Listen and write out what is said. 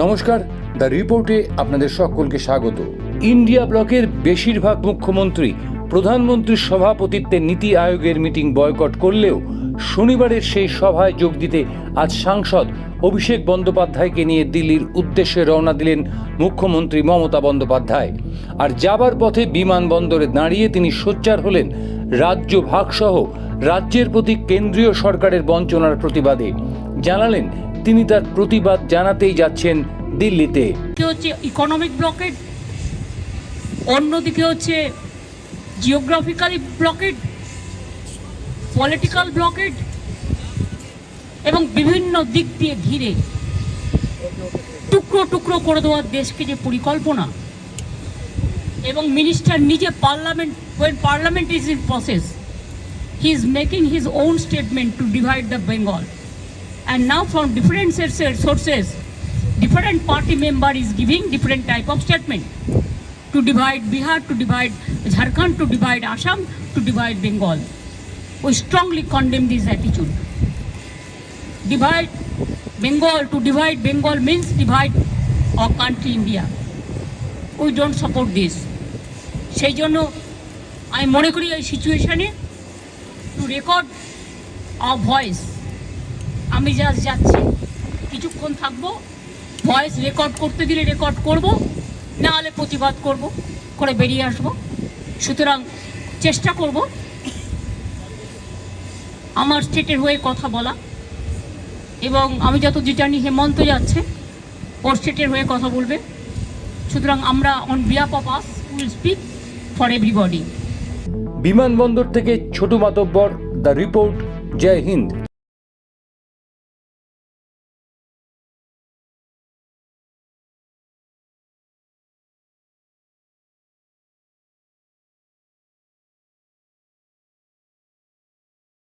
নমস্কার, দ্য রিপোর্টে আপনাদের সকলকে স্বাগত। ইন্ডিয়া ব্লকের বেশিরভাগ মুখ্যমন্ত্রী, প্রধানমন্ত্রীর সভাপতিত্বে নীতি আয়োগের মিটিং বয়কট করলেও শনিবারের সেই সভায় যোগ দিতে আজ সাংসদ অভিষেক বন্দ্যোপাধ্যায়কে নিয়ে দিল্লির উদ্দেশ্যে রওনা দিলেন মুখ্যমন্ত্রী মমতা বন্দ্যোপাধ্যায়। আর যাবার পথে বিমানবন্দরে দাঁড়িয়ে তিনি সোচ্চার হলেন রাজ্য ভাগসহ রাজ্যের প্রতি কেন্দ্রীয় সরকারের বঞ্চনার প্রতিবাদে। জানালেন তিনি তার প্রতিবাদ জানাতেই যাচ্ছেন দিল্লিতে। হচ্ছে ইকোনমিক ব্লকেড অন্যদিকে হচ্ছে জিওগ্রাফিক্যালি ব্লকেড পলিটিক্যাল ব্লকেড এবং বিভিন্ন দিক দিয়ে ঘিরে টুকরো টুকরো করে দেওয়ার দেশকে যে পরিকল্পনা, এবং মিনিস্টার নিজে parliament when parliament is in process he is making his own statement to divide the Bengal and now from different sources, different party member is giving different type of statement to divide bihar to divide jharkhand to divide assam to divide bengal we strongly condemn this attitude divide bengal to divide bengal means divide our country india we don't support this সেই জন্য আমি মনে করি এই সিচুয়েশনে to record our voice আমি just যাচ্ছি। কিছুক্ষণ থাকব ভয়েস রেকর্ড করতে দিলে রেকর্ড করব না হলে প্রতিবাদ করব, করে বেরিয়ে আসব। সুতরাং চেষ্টা করব আমার স্টেটের হয়ে কথা বলা। এবং আমি যত জানি হেমন্ত যাচ্ছে, ওর স্টেটের হয়ে কথা বলবে। সুতরাং আমরা on behalf of us will speak for everybody বিমানবন্দর থেকে ছোট মাতব্বর দ্য রিপোর্ট জয় হিন্দ।